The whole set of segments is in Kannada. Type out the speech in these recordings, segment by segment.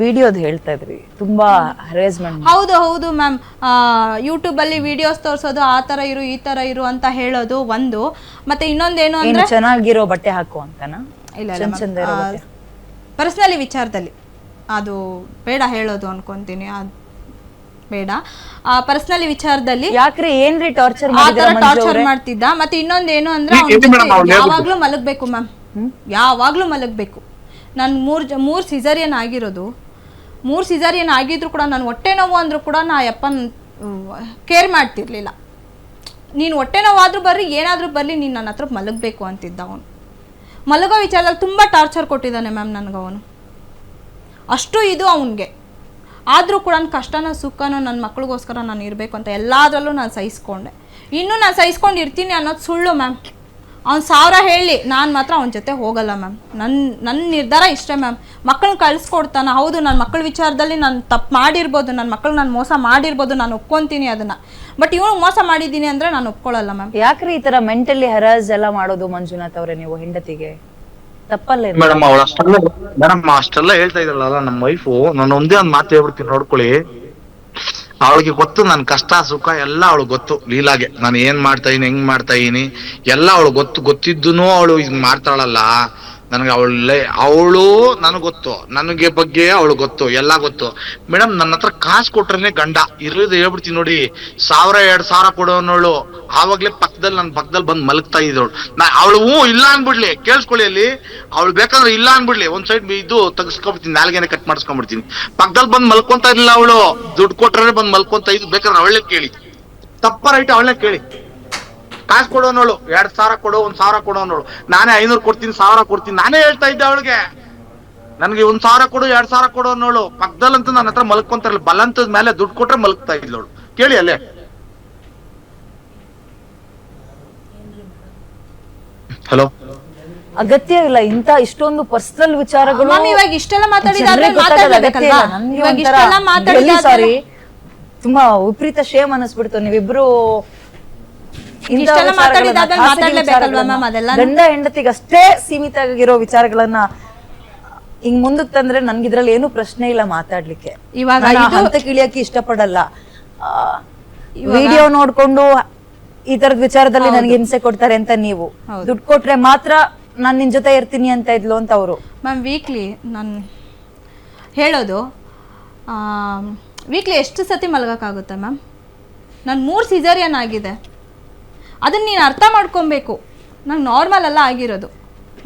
ವಿಡಿಯೋದ್ ಹೇಳ್ತಾ ಇದ್ರಿ. ತುಂಬಾ ಹರೇಸ್ಮೆಂಟ್ ಹೌದು ಹೌದು ಮ್ಯಾಮ್. ಯೂಟ್ಯೂಬಲ್ಲಿ ವಿಡಿಯೋಸ್ ತೋರಿಸೋದು ಆ ತರ ಇರು ಈ ತರ ಇರು ಅಂತ ಹೇಳೋದು ಒಂದು. ಮತ್ತೆ ಇನ್ನೊಂದೇನು ಏನು ಅಂದ್ರೆ ಚೆನ್ನಾಗಿರೋ ಬಟ್ಟೆ ಹಾಕು ಅಂತನಾ? ಇಲ್ಲ ಚಂದ ಚಂದ ಇರೋ ಬಟ್ಟೆ. ಪರ್ಸ್ನಲಿ ವಿಚಾರದಲ್ಲಿ. ಅದು ಬೇಡ ಹೇಳೋದು ಅನ್ಕೊಂತೀನಿ. ಅದು ಬೇಡ. ಪರ್ಸ್ನಲಿ ವಿಚಾರದಲ್ಲಿ ಯಾಕ್ರಿ? ಏನ್ರಿ ಟಾರ್ಚರ್ ಆ ತರ ಟಾರ್ಚರ್ ಮಾಡ್ತಿದ್ದ. ಮತ್ತೆ ಇನ್ನೊಂದೇನು ಅಂದ್ರೆ ಅವ್ನ್ ಎಲ್ಲಿ madam ಅವ್ಳು ಯಾವಾಗ್ಲೂ ಮಲಗ್ಬೇಕು ಮ್ಯಾಮ್. ಯಾವಾಗ್ಲೂ ಮಲಗ್ಬೇಕು. ನಾನು ಮೂರ್ ಜ- ಮೂರ್ ಸಿಸರಿಯನ್ ಆಗಿರೋದು. ಮೂರ್ ಏನು ಆಗಿದ್ರು ಕೂಡ ನಾನು ಹೊಟ್ಟೆ ನೋವು ಅಂದರೂ ಕೂಡ ನಾ ಯಪ್ಪನ್ ಕೇರ್ ಮಾಡ್ತಿರ್ಲಿಲ್ಲ. ನೀನು ಹೊಟ್ಟೆ ನೋವಾದ್ರೂ ಬರ್ರಿ, ಏನಾದರೂ ಬರಲಿ, ನೀನು ನನ್ನ ಹತ್ರ ಮಲಗಬೇಕು ಅಂತಿದ್ದ ಅವನು. ಮಲಗೋ ವಿಚಾರದಲ್ಲಿ ತುಂಬ ಟಾರ್ಚರ್ ಕೊಟ್ಟಿದ್ದಾನೆ ಮ್ಯಾಮ್ ನನಗೆ ಅವನು. ಅಷ್ಟು ಇದು ಅವನಿಗೆ. ಆದರೂ ಕೂಡ ಕಷ್ಟನೋ, ಸುಖನೋ ನನ್ನ ಮಕ್ಳಿಗೋಸ್ಕರ ನಾನು ಇರಬೇಕು ಅಂತ ಎಲ್ಲದರಲ್ಲೂ ನಾನು ಸಹಿಸ್ಕೊಂಡೆ. ಇನ್ನೂ ನಾನು ಸಹಿಸ್ಕೊಂಡು ಇರ್ತೀನಿ ಅನ್ನೋದು ಸುಳ್ಳು ಮ್ಯಾಮ್ ಅವ್ನು ಸಾವಿರ ಹೇಳಿ ನಾನು ಮಾತ್ರ ಅವನ ಜೊತೆ ಹೋಗಲ್ಲ ಮ್ಯಾಮ್. ನನ್ನ ನನ್ನ ನಿರ್ಧಾರ ಇಷ್ಟೇ ಮ್ಯಾಮ್. ಮಕ್ಕಳನ್ನ ಕಳಿಸ್ಕೊಡ್ತಾನೆ ಹೌದು ನನ್ನ ಮಕ್ಕಳ ವಿಚಾರದಲ್ಲಿ ನಾನು ತಪ್ಪು ಮಾಡಿರ್ಬೋದು ನನ್ನ ಮಕ್ಕಳು ನಾನು ಮೋಸ ಮಾಡಿರ್ಬೋದು ನಾನು ಒಪ್ಕೊತೀನಿ ಅದನ್ನು. ಬಟ್ ಇವನು ಮೋಸ ಮಾಡಿದ್ದೀನಿ ಅಂದರೆ ನಾನು ಒಪ್ಕೊಳ್ಳಲ್ಲ ಮ್ಯಾಮ್. ಯಾಕ್ರಿ ಈ ತರ ಮೆಂಟಲಿ ಹರಾಸ್ ಎಲ್ಲ ಮಾಡೋದು ಮಂಜುನಾಥ್ ಅವರೇ ನೀವು ಹೆಂಡತಿಗೆ? ತಪ್ಪಲ್ಲ? ಮೇಡಮ್ ಅವಳು ಅಷ್ಟೆಲ್ಲ ಮೇಡಮ್ ಅಷ್ಟೆಲ್ಲ ಹೇಳ್ತಾ ಇದ್ರಲ್ಲ ನಮ್ಮ ವೈಫು ನಾನು ಒಂದೇ ಒಂದ್ ಮಾತು ಹೇಳ್ಬಿಡ್ತೀನಿ ನೋಡ್ಕೊಳ್ಳಿ. ಅವಳಿಗೆ ಗೊತ್ತು ನನ್ನ ಕಷ್ಟ, ಸುಖ ಎಲ್ಲ ಅವಳು ಗೊತ್ತು, ಲೀಲಾಗೆ. ನಾನು ಏನ್ ಮಾಡ್ತಾ ಇದೀನಿ, ಹೆಂಗ್ ಮಾಡ್ತಾ ಇದೀನಿ, ಎಲ್ಲ ಅವಳು ಗೊತ್ತು ಗೊತ್ತಿದ್ದು ಅವಳು ಇದ್ ಮಾಡ್ತಾಳಲ್ಲ. ನನಗೆ ಅವಳೆ ಅವಳು ನನಗೆ ಗೊತ್ತು. ನನಗೆ ಬಗ್ಗೆ ಅವಳು ಗೊತ್ತು. ಎಲ್ಲ ಗೊತ್ತು. ಮೇಡಮ್, ನನ್ನ ಹತ್ರ ಕಾಸು ಕೊಟ್ರೇನೆ ಗಂಡ. ಇರೋದು ಹೇಳ್ಬಿಡ್ತೀನಿ ನೋಡಿ. ಸಾವಿರ, ಎರಡು ಸಾವಿರ ಕೊಡೋನವಳು. ಆವಾಗ್ಲೇ ಪಕ್ಕದಲ್ಲಿ ನನ್ನ ಪಕ್ಕದಲ್ಲಿ ಬಂದು ಮಲಗ್ತಾ ಇದ್ದವಳು. ನಾ ಅವಳು ಹ್ಞೂ ಇಲ್ಲ ಅನ್ಬಿಡ್ಲಿ ಕೇಳಿಸ್ಕೊಳ್ಳಿ ಅಲ್ಲಿ. ಅವಳು ಬೇಕಂದ್ರೆ ಇಲ್ಲ ಅನ್ಬಿಡ್ಲಿ ಒಂದ್ ಸೈಡ್ ಇದು ತೆಗಿಸ್ಕೊಂಡ್ಬಿಡ್ತೀನಿ ನಾಲ್ಗೆನೆ ಕಟ್ ಮಾಡಿಸ್ಕೊಂಡ್ಬಿಡ್ತೀನಿ. ಪಕ್ಕದಲ್ಲಿ ಬಂದು ಮಲ್ಕೊಂತ ಇರಲಿಲ್ಲ ಅವಳು. ದುಡ್ಡು ಕೊಟ್ರೆ ಬಂದು ಮಲ್ಕೊಂತ ಇದ್ದು. ಬೇಕಾದ್ರೆ ಅವಳೇ ಕೇಳಿ. ತಪ್ಪ ರೈಟ್ ಅವಳೇ ಕೇಳಿ. ಕಾಸು ಕೊಡೋನವಳು ಎರಡ್ ಸಾವಿರ ಕೊಡು ಒಂದ್ ಸಾವಿರ ಕೊಡೋನವಳು. ನಾನೇ ಐನೂರು ಕೊಡ್ತೀನಿ ಸಾವಿರ ಕೊಡ್ತೀನಿ. ನಾನೇ ಹೇಳ್ತಾ ಇದ್ದೆ ಅವಳಿಗೆ. ನನ್ಗೆ ಒಂದ್ ಸಾವಿರ ಕೊಡು ಎರಡ್ ಸಾವಿರ ಕೊಡು ಅನ್ನೋಳು. ಪಕ್ಕದಲ್ಲಂತೂ ನನ್ನ ಹತ್ರ ಮಲ್ಕೊಂತಾರಲ್ಲ ಇರ್ಲಿಲ್ಲ ಬಲಂತದ ಮೇಲೆ ದುಡ್ಡು ಕೊಟ್ರೆ ಮಲ್ಕ್ತಾ ಇದ್ಲೋಳು ಕೇಳಿ ಅಲ್ಲೇ. ಹಲೋ? ಅಗತ್ಯ ಇಲ್ಲ ಇಂತ ಇಷ್ಟೊಂದು ಪರ್ಸನಲ್ ವಿಚಾರಗಳು ಇವಾಗ ಇಷ್ಟೆಲ್ಲ ಮಾತಾಡಿ ಜನರಿಗೆ ಗೊತ್ತಾಗಲ್ಲ, ಅಗತ್ಯ ಇಲ್ಲ. ಮಾತಾಡ್ಲೇಬೇಕಲ್ವಾ ನನ್ಗೆ ಇವಾಗ ಒಂಥರ ಇಷ್ಟೆಲ್ಲ ಮಾತಾಡಿದಾದ್ರೆ ಸಾರಿ ತುಂಬಾ ವಿಪರೀತ ಶೇಮ್ ಅನ್ನಿಸ್ಬಿಡ್ತು. ನೀವಿಬ್ರು ಇಷ್ಟೆಲ್ಲ ಮಾತಾಡಿದಾದ್ಮೇಲೆ ಮಾತಾಡ್ಲೇಬೇಕಲ್ವಾ ಮ್ಯಾಮ್ ಅದೆಲ್ಲ? ಗಂಡ ಹೆಂಡತಿಗೆ ಅಷ್ಟೇ ಸೀಮಿತ ಆಗಿರೋ ವಿಚಾರಗಳನ್ನ ಹಿಂಗ್ ಮುಂದಕ್ಕೆ ತಂದ್ರೆ ನನ್ಗೆ ಇದ್ರಲ್ಲಿ ಏನು ಪ್ರಶ್ನೆ ಇಲ್ಲ ಮಾತಾಡ್ಲಿಕ್ಕೆ. ಇವಾಗ ಇಳಿಯಕ್ಕೆ ಇಷ್ಟಪಡಲ್ಲ. ವಿಡಿಯೋ ನೋಡ್ಕೊಂಡು ಈ ತರದ ವಿಚಾರದಲ್ಲಿ ನನಗೆ ಹಿಂಸೆ ಕೊಡ್ತಾರೆ ಅಂತ ನೀವು. ದುಡ್ಡು ಕೊಟ್ರೆ ಮಾತ್ರ ನಾನ್ ನಿನ್ ಜೊತೆ ಇರ್ತೀನಿ ಅಂತ ಇದ್ಲು ಅಂತ ಅವರು. ಮ್ಯಾಮ್ ವೀಕ್ಲಿ ನಾನು ಹೇಳೋದು ವೀಕ್ಲಿ ಎಷ್ಟು ಸತಿ ಮಲಗೋಕ್ಕಾಗುತ್ತೆ ಮ್ಯಾಮ್? ನಾನು ಮೂರು ಸಿಜರಿಯನ್ ಆಗಿದೆ. ಅದನ್ನು ನೀನು ಅರ್ಥ ಮಾಡ್ಕೊಬೇಕು. ನಂಗೆ ನಾರ್ಮಲ್ ಅಲ್ಲ ಆಗಿರೋದು.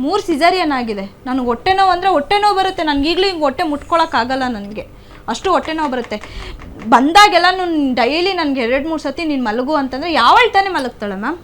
ಮೂರು ಸಿಸರಿಯನ್ ಆಗಿದೆ. ನನಗೆ ಹೊಟ್ಟೆ ನೋವು ಅಂದರೆ ಹೊಟ್ಟೆ ನೋವು ಬರುತ್ತೆ. ನನಗೆ ಈಗಲೂ ಹಿಂಗೆ ಹೊಟ್ಟೆ ಮುಟ್ಕೊಳ್ಳೋಕ್ಕಾಗಲ್ಲ ನನಗೆ. ಅಷ್ಟು ಹೊಟ್ಟೆ ನೋವು ಬರುತ್ತೆ. ಬಂದಾಗೆಲ್ಲ ನಾನು ಡೈಲಿ ನನಗೆ ಎರಡು ಮೂರು ಸತಿ ನೀನು ಮಲಗು ಅಂತಂದರೆ ಯಾವಳು ತಾನೇ ಮಲಗ್ತಾಳೆ ಮ್ಯಾಮ್?